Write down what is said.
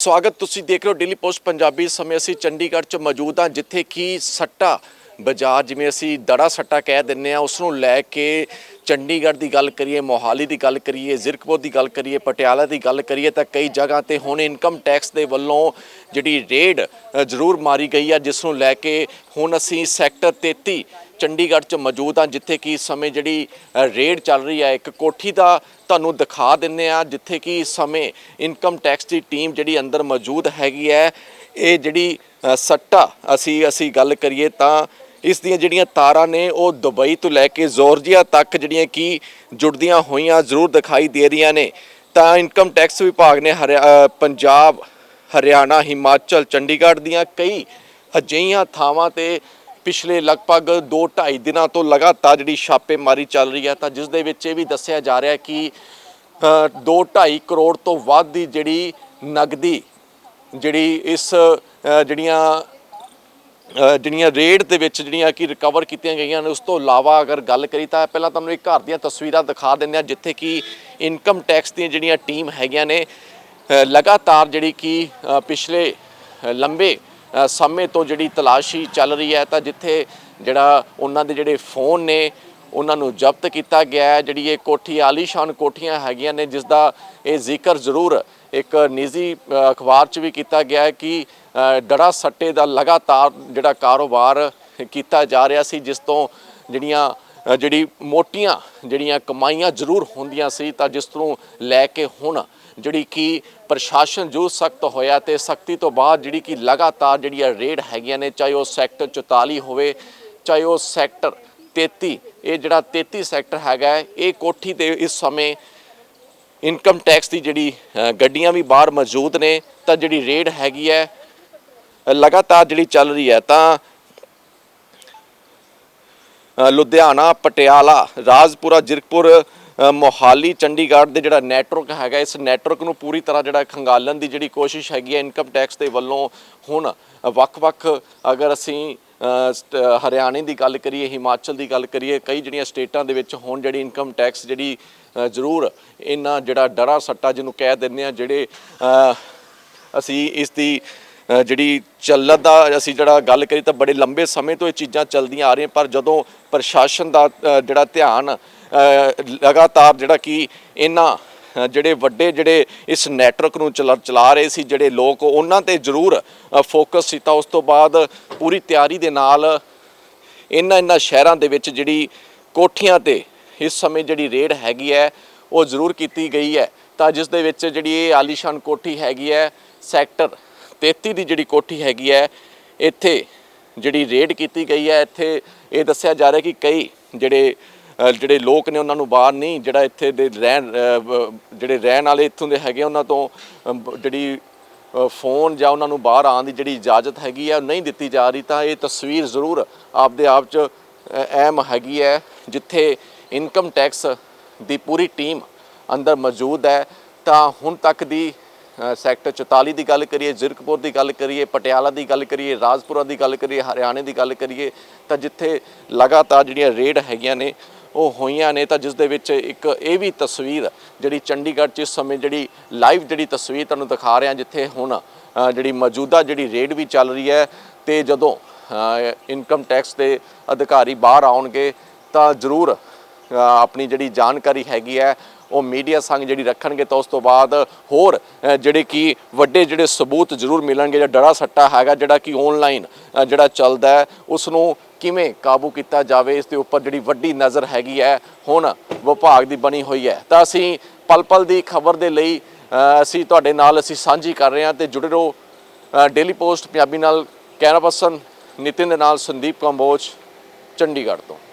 ਸਵਾਗਤ ਤੁਸੀਂ ਦੇਖ ਰਹੇ ਹੋ ਡੇਲੀ ਪੋਸਟ ਪੰਜਾਬੀ ਇਸ ਸਮੇਂ ਅਸੀਂ ਚੰਡੀਗੜ੍ਹ 'ਚ ਮੌਜੂਦ ਹਾਂ, ਜਿੱਥੇ ਕਿ ਸੱਟਾ ਬਾਜ਼ਾਰ, ਜਿਵੇਂ ਅਸੀਂ ਦੜਾ ਸੱਟਾ ਕਹਿ ਦਿੰਨੇ ਆ ਉਸ ਨੂੰ ਲੈ ਕੇ ਚੰਡੀਗੜ੍ਹ ਦੀ ਗੱਲ ਕਰੀਏ, ਮੋਹਾਲੀ ਦੀ ਗੱਲ ਕਰੀਏ, ਜ਼ਿਰਕਪੁਰ ਦੀ ਗੱਲ ਕਰੀਏ, ਪਟਿਆਲਾ ਦੀ ਗੱਲ ਕਰੀਏ, ਤਾਂ ਕਈ ਜਗ੍ਹਾ ਤੇ ਹੁਣ ਇਨਕਮ ਟੈਕਸ ਦੇ ਵੱਲੋਂ ਜਿਹੜੀ ਰੇਡ ਜ਼ਰੂਰ ਮਾਰੀ ਗਈ ਆ, ਜਿਸ ਨੂੰ ਲੈ ਕੇ ਹੁਣ ਅਸੀਂ ਸੈਕਟਰ 33 ਚੰਡੀਗੜ੍ਹ 'ਚ ਮੌਜੂਦ ਹਾਂ, ਜਿੱਥੇ ਕਿ ਇਸ ਸਮੇਂ ਜਿਹੜੀ ਰੇਡ ਚੱਲ ਰਹੀ ਹੈ ਇੱਕ ਕੋਠੀ ਦਾ ਤੁਹਾਨੂੰ ਦਿਖਾ ਦਿੰਨੇ ਆ ਜਿੱਥੇ ਕਿ ਇਸ ਸਮੇਂ ਇਨਕਮ ਟੈਕਸ ਦੀ ਟੀਮ ਜਿਹੜੀ ਅੰਦਰ ਮੌਜੂਦ ਹੈਗੀ ਹੈ, ਇਹ ਜਿਹੜੀ ਸੱਟਾ, ਅਸੀਂ ਅਸੀਂ ਗੱਲ ਕਰੀਏ ਤਾਂ ਇਸ ਦੀਆਂ ਜਿਹੜੀਆਂ ਤਾਰਾਂ ਨੇ, ਉਹ ਦੁਬਈ ਤੋਂ ਲੈ ਕੇ ਜ਼ੋਰਜੀਆ ਤੱਕ ਜਿਹੜੀਆਂ ਕਿ ਜੁੜਦੀਆਂ ਹੋਈਆਂ ਜ਼ਰੂਰ ਦਿਖਾਈ ਦੇ ਰਹੀਆਂ ਨੇ। ਤਾਂ ਇਨਕਮ ਟੈਕਸ ਵਿਭਾਗ ਨੇ ਹਰਿਆ- ਪੰਜਾਬ, ਹਰਿਆਣਾ, ਹਿਮਾਚਲ, ਚੰਡੀਗੜ੍ਹ ਦੀਆਂ ਕਈ ਅਜਿਹੀਆਂ ਥਾਵਾਂ ਤੇ ਪਿਛਲੇ ਲਗਭਗ 2-2.5 ਦਿਨਾਂ ਤੋਂ ਲਗਾਤਾਰ ਜਿਹੜੀ ਛਾਪੇਮਾਰੀ ਚੱਲ ਰਹੀ ਹੈ, ਤਾਂ ਜਿਸ ਦੇ ਵਿੱਚ ਇਹ ਵੀ ਦੱਸਿਆ ਜਾ ਰਿਹਾ ਕਿ 2.5 ਕਰੋੜ ਤੋਂ ਵੱਧ ਦੀ ਜਿਹੜੀ ਨਗਦੀ, ਜਿਹੜੀ ਇਸ ਜਿਹੜੀਆਂ ਜਿਹੜੀਆਂ ਰੇਡ ਦੇ ਵਿੱਚ ਜਿਹੜੀਆਂ ਕਿ ਰਿਕਵਰ ਕੀਤੀਆਂ ਗਈਆਂ ਨੇ, ਉਸ ਤੋਂ ਇਲਾਵਾ ਅਗਰ ਗੱਲ ਕਰੀ ਤਾਂ ਪਹਿਲਾਂ ਤੁਹਾਨੂੰ ਇੱਕ ਘਰ ਦੀਆਂ ਤਸਵੀਰਾਂ ਦਿਖਾ ਦਿੰਦੇ ਹਾਂ, ਜਿੱਥੇ ਕਿ ਇਨਕਮ ਟੈਕਸ ਦੀਆਂ ਜਿਹੜੀਆਂ ਟੀਮ ਹੈਗੀਆਂ ਨੇ ਲਗਾਤਾਰ ਜਿਹੜੀ ਕਿ ਪਿਛਲੇ ਲੰਬੇ ਸਮੇਂ ਤੋਂ ਜਿਹੜੀ ਤਲਾਸ਼ੀ ਚੱਲ ਰਹੀ ਹੈ, ਤਾਂ ਜਿੱਥੇ ਜਿਹੜਾ ਉਹਨਾਂ ਦੇ ਜਿਹੜੇ ਫੋਨ ਨੇ ਉਹਨਾਂ ਨੂੰ ਜ਼ਬਤ ਕੀਤਾ ਗਿਆ ਹੈ। ਜਿਹੜੀ ਇਹ ਕੋਠੀ ਆਲੀਸ਼ਾਨ ਕੋਠੀਆਂ ਹੈਗੀਆਂ ਨੇ ਜਿਸ ਦਾ ਇਹ ਜ਼ਿਕਰ ਜ਼ਰੂਰ ਇੱਕ ਨਿੱਜੀ ਅਖਬਾਰ 'ਚ ਵੀ ਕੀਤਾ ਗਿਆ ਹੈ ਕਿ ਅ, ਡੜਾ ਸੱਟੇ ਦਾ ਲਗਾਤਾਰ ਜਿਹੜਾ ਕਾਰੋਬਾਰ ਕੀਤਾ ਜਾ ਰਿਹਾ ਸੀ ਜਿਸ ਤੋਂ ਜਿਹੜੀਆਂ ਜਿਹੜੀ ਮੋਟੀਆਂ ਜਿਹੜੀਆਂ ਕਮਾਈਆਂ ਜ਼ਰੂਰ ਹੁੰਦੀਆਂ ਸੀ ਤਾਂ ਜਿਸ ਤੋਂ ਲੈ ਕੇ ਹੁਣ ਜਿਹੜੀ ਕਿ ਪ੍ਰਸ਼ਾਸਨ ਜੋ ਸਖਤ ਹੋਇਆ ਤੇ ਸਖਤੀ ਤੋਂ ਬਾਅਦ ਜਿਹੜੀ ਕਿ ਲਗਾਤਾਰ ਜਿਹੜੀਆਂ ਰੇਡ ਹੈਗੀਆਂ ਨੇ ਚਾਹੇ ਉਹ ਸੈਕਟਰ 44 ਹੋਵੇ ਚਾਹੇ ਉਹ ਸੈਕਟਰ 33 ਇਹ ਜਿਹੜਾ 33 ਸੈਕਟਰ ਹੈਗਾ ਇਹ ਕੋਠੀ ਤੇ ਇਸ ਸਮੇਂ ਇਨਕਮ ਟੈਕਸ ਦੀ ਜਿਹੜੀ ਗੱਡੀਆਂ ਵੀ ਬਾਹਰ ਮੌਜੂਦ ਨੇ, ਤਾਂ ਜਿਹੜੀ ਰੇਡ ਹੈਗੀ ਹੈ ਲਗਾਤਾਰ ਜਿਹੜੀ ਚੱਲ ਰਹੀ ਹੈ, ਤਾਂ ਲੁਧਿਆਣਾ, ਪਟਿਆਲਾ, ਰਾਜਪੁਰਾ, ਜ਼ਿਰਕਪੁਰ ਮੋਹਾਲੀ, ਚੰਡੀਗੜ੍ਹ ਦੇ ਜਿਹੜਾ ਨੈਟਵਰਕ ਹੈਗਾ, ਇਸ ਨੈਟਵਰਕ ਨੂੰ ਪੂਰੀ ਤਰ੍ਹਾਂ ਜਿਹੜਾ ਖੰਗਾਲਣ ਦੀ ਜਿਹੜੀ ਕੋਸ਼ਿਸ਼ ਹੈਗੀ ਹੈ ਇਨਕਮ ਟੈਕਸ ਦੇ ਵੱਲੋਂ ਹੁਣ ਵੱਖ-ਵੱਖ, ਅਗਰ ਅਸੀਂ ਹਰਿਆਣੇ ਦੀ ਗੱਲ ਕਰੀਏ, ਹਿਮਾਚਲ ਦੀ ਗੱਲ ਕਰੀਏ, ਕਈ ਜਿਹੜੀਆਂ ਸਟੇਟਾਂ ਦੇ ਵਿੱਚ ਹੁਣ ਜਿਹੜੀ ਇਨਕਮ ਟੈਕਸ ਜਿਹੜੀ ਜ਼ਰੂਰ ਇਹਨਾਂ ਜਿਹੜਾ ਡਰਾ ਸੱਟਾ ਜਿਹਨੂੰ ਕਹਿ ਦਿੰਦੇ ਆ ਜਿਹੜੇ ਅਸੀਂ ਇਸ ਦੀ ਜਿਹੜੀ ਚੱਲਤ ਦਾ ਅਸੀਂ ਜਿਹੜਾ ਗੱਲ ਕਰੀ ਤਾਂ ਬੜੇ ਲੰਬੇ ਸਮੇਂ ਤੋਂ ਇਹ ਚੀਜ਼ਾਂ ਚੱਲਦੀਆਂ ਆ ਰਹੀਆਂ, ਪਰ ਜਦੋਂ ਪ੍ਰਸ਼ਾਸਨ ਦਾ ਜਿਹੜਾ ਧਿਆਨ ਲਗਾਤਾਰ ਜਿਹੜਾ ਕਿ ਇਹਨਾਂ ਜਿਹੜੇ ਵੱਡੇ ਜਿਹੜੇ ਇਸ ਨੈਟਵਰਕ ਨੂੰ ਚਲਾ ਚਲਾ ਰਹੇ ਸੀ, ਜਿਹੜੇ ਲੋਕ, ਉਹਨਾਂ ਤੇ ਜ਼ਰੂਰ ਫੋਕਸ ਸੀ। ਤਾਂ ਉਸ ਤੋਂ ਬਾਅਦ ਪੂਰੀ ਤਿਆਰੀ ਦੇ ਨਾਲ ਇਹਨਾਂ ਇਹਨਾਂ ਸ਼ਹਿਰਾਂ ਦੇ ਵਿੱਚ ਜਿਹੜੀ ਕੋਠੀਆਂ ਤੇ ਇਸ ਸਮੇਂ ਜਿਹੜੀ ਰੇਡ ਹੈਗੀ ਹੈ, ਉਹ ਜ਼ਰੂਰ ਕੀਤੀ ਗਈ ਹੈ। ਤਾਂ ਜਿਸ ਦੇ ਵਿੱਚ ਜਿਹੜੀ ਇਹ ਆਲੀਸ਼ਾਨ ਕੋਠੀ ਹੈਗੀ ਹੈ, ਸੈਕਟਰ 33 ਦੀ ਜਿਹੜੀ ਕੋਠੀ ਹੈਗੀ ਹੈ, ਇੱਥੇ ਜਿਹੜੀ ਰੇਡ ਕੀਤੀ ਗਈ ਹੈ। ਇੱਥੇ ਇਹ ਦੱਸਿਆ ਜਾ ਰਿਹਾ ਕਿ ਕਈ ਜਿਹੜੇ ਜਿਹੜੇ ਲੋਕ ਨੇ ਉਹਨਾਂ ਨੂੰ ਬਾਹਰ ਨਹੀਂ, ਜਿਹੜਾ ਇੱਥੇ ਦੇ ਰਹਿਣ ਜਿਹੜੇ ਰਹਿਣ ਵਾਲੇ ਇੱਥੋਂ ਦੇ ਹੈਗੇ ਉਹਨਾਂ ਤੋਂ ਜਿਹੜੀ ਫੋਨ ਜਾਂ ਉਹਨਾਂ ਨੂੰ ਬਾਹਰ ਆਉਣ ਦੀ ਜਿਹੜੀ ਇਜਾਜ਼ਤ ਹੈਗੀ ਹੈ ਉਹ ਨਹੀਂ ਦਿੱਤੀ ਜਾ ਰਹੀ, ਤਾਂ ਇਹ ਤਸਵੀਰ ਜ਼ਰੂਰ ਆਪਦੇ ਆਪ 'ਚ ਅਹਿਮ ਹੈਗੀ ਹੈ, ਜਿੱਥੇ ਇਨਕਮ ਟੈਕਸ ਦੀ ਪੂਰੀ ਟੀਮ ਅੰਦਰ ਮੌਜੂਦ ਹੈ। ਤਾਂ ਹੁਣ ਤੱਕ ਦੀ ਸੈਕਟਰ 44 ਦੀ ਗੱਲ ਕਰੀਏ, ਜ਼ਿਰਕਪੁਰ ਦੀ ਗੱਲ ਕਰੀਏ, ਪਟਿਆਲਾ ਦੀ ਗੱਲ ਕਰੀਏ, ਰਾਜਪੁਰਾ ਦੀ ਗੱਲ ਕਰੀਏ, ਹਰਿਆਣੇ ਦੀ ਗੱਲ ਕਰੀਏ, ਤਾਂ ਜਿੱਥੇ ਲਗਾਤਾਰ ਜਿਹੜੀਆਂ ਰੇਡ ਹੈਗੀਆਂ ਨੇ ਉਹ ਹੋਈਆਂ ਨੇ ਤਾਂ ਜਿਸ ਦੇ ਵਿੱਚ ਇੱਕ ਇਹ ਵੀ ਤਸਵੀਰ ਜਿਹੜੀ ਚੰਡੀਗੜ੍ਹ 'ਚ ਇਸ ਸਮੇਂ ਜਿਹੜੀ ਲਾਈਵ ਜਿਹੜੀ ਤਸਵੀਰ ਤੁਹਾਨੂੰ ਦਿਖਾ ਰਿਹਾ, ਜਿੱਥੇ ਹੁਣ ਜਿਹੜੀ ਮੌਜੂਦਾ ਜਿਹੜੀ ਰੇਡ ਵੀ ਚੱਲ ਰਹੀ ਹੈ ਤੇ ਜਦੋਂ ਇਨਕਮ ਟੈਕਸ ਦੇ ਅਧਿਕਾਰੀ ਬਾਹਰ ਆਉਣਗੇ ਤਾਂ ਜ਼ਰੂਰ ਆਪਣੀ ਜਿਹੜੀ ਜਾਣਕਾਰੀ ਹੈਗੀ ਹੈ, ਉਹ ਮੀਡੀਆ ਸੰਗ ਜਿਹੜੀ ਰੱਖਣਗੇ ਤਾਂ ਉਸ ਤੋਂ ਬਾਅਦ ਹੋਰ ਜਿਹੜੇ ਕਿ ਵੱਡੇ ਜਿਹੜੇ ਸਬੂਤ ਜ਼ਰੂਰ ਮਿਲਣਗੇ, ਜਿਹੜਾ ਡਰਾ ਸੱਟਾ ਹੈਗਾ ਜਿਹੜਾ ਕਿ ਆਨਲਾਈਨ ਜਿਹੜਾ ਚੱਲਦਾ ਹੈ ਉਸ ਨੂੰ ਕਿਵੇਂ ਕਾਬੂ ਕੀਤਾ ਜਾਵੇ, ਇਸ ਦੇ ਉੱਪਰ ਜਿਹੜੀ ਵੱਡੀ ਨਜ਼ਰ ਹੈਗੀ ਹੈ, ਹੁਣ ਵਿਭਾਗ ਦੀ ਬਣੀ ਹੋਈ ਹੈ। ਤਾਂ ਅਸੀਂ ਪਲ ਪਲ ਦੀ ਖਬਰ ਦੇ ਲਈ ਅਸੀਂ ਤੁਹਾਡੇ ਨਾਲ ਅਸੀਂ ਸਾਂਝੀ ਕਰ ਰਹੇ ਹਾਂ ਤੇ ਜੁੜੇ ਰਹੋ ਡੇਲੀ ਪੋਸਟ ਪੰਜਾਬੀ ਨਾਲ। ਕੈਮਰਾ ਪਰਸਨ ਨਿਤਿਨ ਦੇ ਨਾਲ ਸੰਦੀਪ ਕੰਬੋਜ, ਚੰਡੀਗੜ੍ਹ ਤੋਂ।